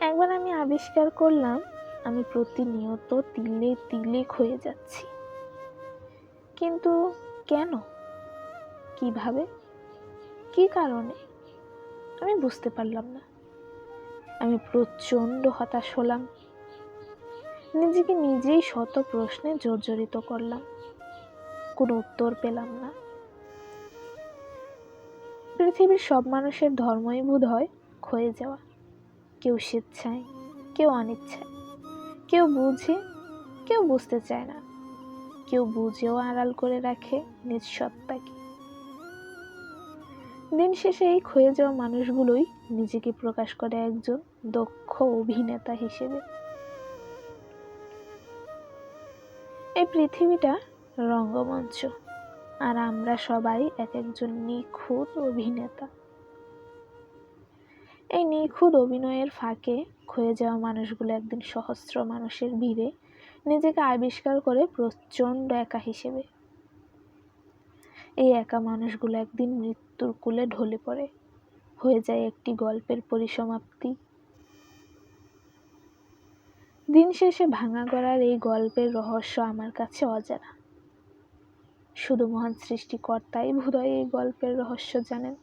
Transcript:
একবার আমি আবিষ্কার করলাম, আমি প্রতিনিয়ত তিলে তিলে ক্ষয়ে যাচ্ছি। কিন্তু কেন? কীভাবে? কি কারণে? আমি বুঝতে পারলাম না। আমি প্রচণ্ড হতাশ হলাম। নিজেকে নিজেই শত প্রশ্নে জর্জরিত করলাম। কোনো উত্তর পেলাম না। পৃথিবীর সব মানুষের ধর্মই বোধ হয় ক্ষয়ে যাওয়া। কেউ স্বেচ্ছায়, কেউ অনিচ্ছায়। কেউ বুঝে, কেউ বুঝতে চায় না। কেউ বুঝেও আড়াল করে রাখে নিজ সত্তাকে। দিন শেষে এই ক্ষয়ে যাওয়া মানুষগুলোই নিজেকে প্রকাশ করে একজন দক্ষ অভিনেতা হিসেবে। এই পৃথিবীটা রঙ্গমঞ্চ, আর আমরা সবাই এক একজন নিখুঁত অভিনেতা। এই নিখুঁত অভিনয়ের ফাঁকে ক্ষয়ে যাওয়া মানুষগুলো একদিন সহস্র মানুষের ভিড়ে নিজেকে আবিষ্কার করে প্রচণ্ড একা হিসেবে। এই একা মানুষগুলো একদিন মৃত্যুর কূলে ঢলে পড়ে। হয়ে যায় একটি গল্পের পরিসমাপ্তি। দিন শেষে ভাঙা গড়ার এই গল্পের রহস্য আমার কাছে অজানা। শুধু মহান সৃষ্টিকর্তাই বোধহয় এই গল্পের রহস্য জানেন।